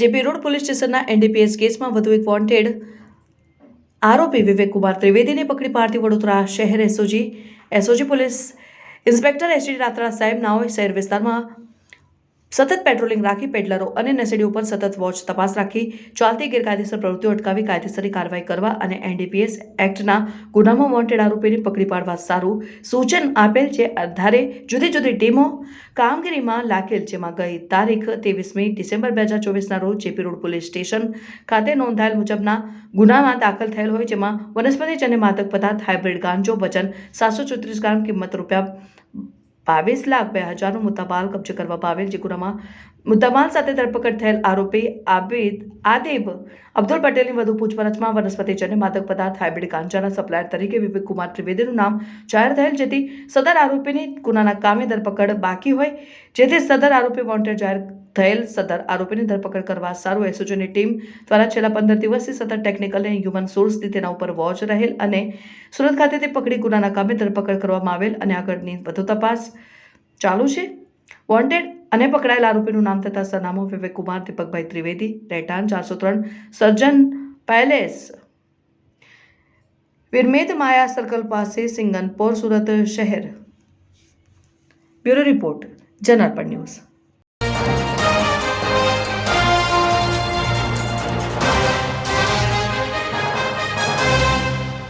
JP road police સ્ટેશનના NDPS કેસમાં વધુ એક વોન્ટેડ આરોપી વિવેક કુમાર ત્રિવેદીને પકડી પાડતી વડોદરા શહેર SOG. SOG police inspector ST Ratra સાહેબ નાઓએ શહેર વિસ્તારમાં સતત પેટ્રોલિંગ રાખી પેડલરો અને નશેડીઓ પર સતત વોચ તપાસ રાખી, ચાલતી ગેરકાયદેસર પ્રવૃત્તિઓ અટકાવી કાયદેસરની કાર્યવાહી કરવા અને એનડીપીએસ એક્ટના ગુનામાં વોન્ટેડ આરોપીને પકડી પાડવા સારું સૂચન આપેલ છે. આધારે જુદી જુદી ટીમો કામગીરીમાં લાગેલ જેમાં ગઈ તારીખ ત્રેવીસમી ડિસેમ્બર બે હજાર ચોવીસના રોજ જેપી રોડ પોલીસ સ્ટેશન ખાતે નોંધાયેલ મુજબના ગુનામાં દાખલ થયેલ હોય, જેમાં વનસ્પતિ અને માદક પદાર્થ, હાઇબ્રિડ ગાંજો વજન સાતસો ચોત્રીસ ગ્રામ, કિંમત રૂપિયા બાવીસ લાખ બે હજારનો મુદ્દામાલ કબજે કરવામાં આવેલ, જે ગુનામાં મુદ્દામાલ સાથે ધરપકડ થયેલ આરોપી આબિદ આદિબ અબ્દુલ પટેલની વધુ પૂછપરછમાં વનસ્પતિજન્ય માદક પદાર્થ, હાઇબ્રિડ ગાંજાના સપ્લાયર તરીકે વિવેક કુમાર ત્રિવેદીનું નામ જાહેર થયેલ, જેથી સદર આરોપીની ગુનાના કામે ધરપકડ બાકી હોય, જેથી સદર આરોપી વોન્ટેડ જાહેર થયેલ સદર આરોપીની ધરપકડ કરવા સારું એસઓજીની ટીમ દ્વારા છેલ્લા પંદર દિવસથી સતત ટેકનિકલ અને હ્યુમન સોર્સથી તેના ઉપર વોચ રહેલ અને સુરત ખાતેથી પકડી ગુનાના કામે ધરપકડ કરવામાં આવેલ અને આગળની વધુ તપાસ ચાલુ છે. વોન્ટેડ અને પકડાયેલ આરોપીનું નામ તથા સરનામું વિવેક કુમાર દીપકભાઈ ત્રિવેદી, રહેઠાણ ચારસો ત્રણ, સર્જન પેલેસ વિરમેદ માયા સર્કલ પાસે સિંગનપોર સુરત શહેર. Bureau report, Janarpan news.